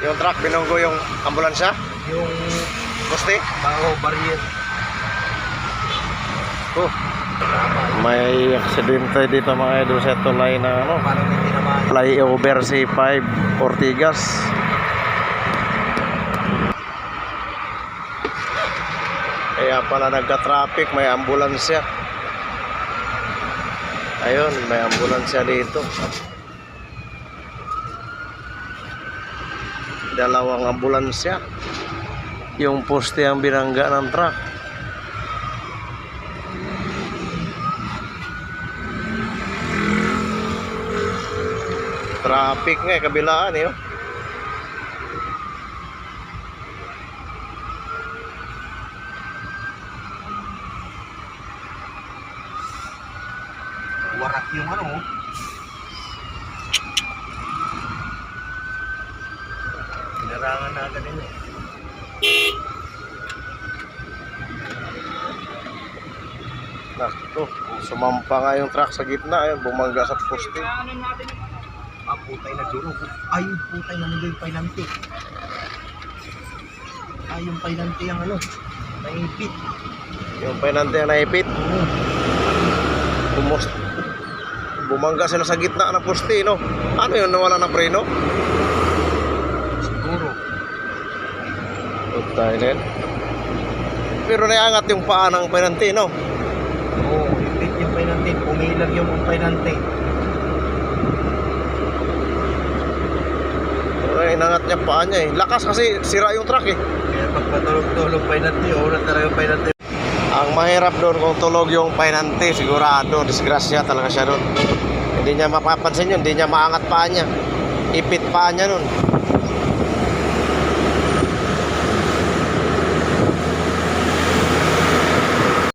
Yung truck, binunggo yung ambulansya? Yung Poste? bago barrier. Oh. May aksidente dito mga idol sa tulay na ano, flyover C5 Ortigas. Kaya pala nagka-traffic, may ambulansya. Ayun, may ambulansya dito. Dalawang ambulansya. Yung poste ang binangga ng truck. Traffic nga, eh, kabilaan eh. oh. Warak yung ano. Oh. Pinarangan na agad yun. Nakto, sumampa nga yung truck sa gitna, ayun, bumangga sa poste. Ah, putay na durog. Ay, putay na nila yung painante. Ay, yung painante ang ano. Naipit. Yung penante ang naipit, Oo. bumos, bumangga sila sa gitna ng poste, no? Ano yun, nawala ng preno? Din. Pero naiangat yung paa ng penante, no? Oo, ipit yung painante. Pumilag yung painante. Pero inangat niya paa niya eh. Lakas kasi sira yung truck eh. Kaya pag patulog-tulog painante, oras talaga yung painante. Ang mahirap doon kung tulog yung painante, sigurado, disgrasya talaga siya doon. Hindi niya mapapansin yun, hindi niya maangat paa niya. Ipit paa niya nun.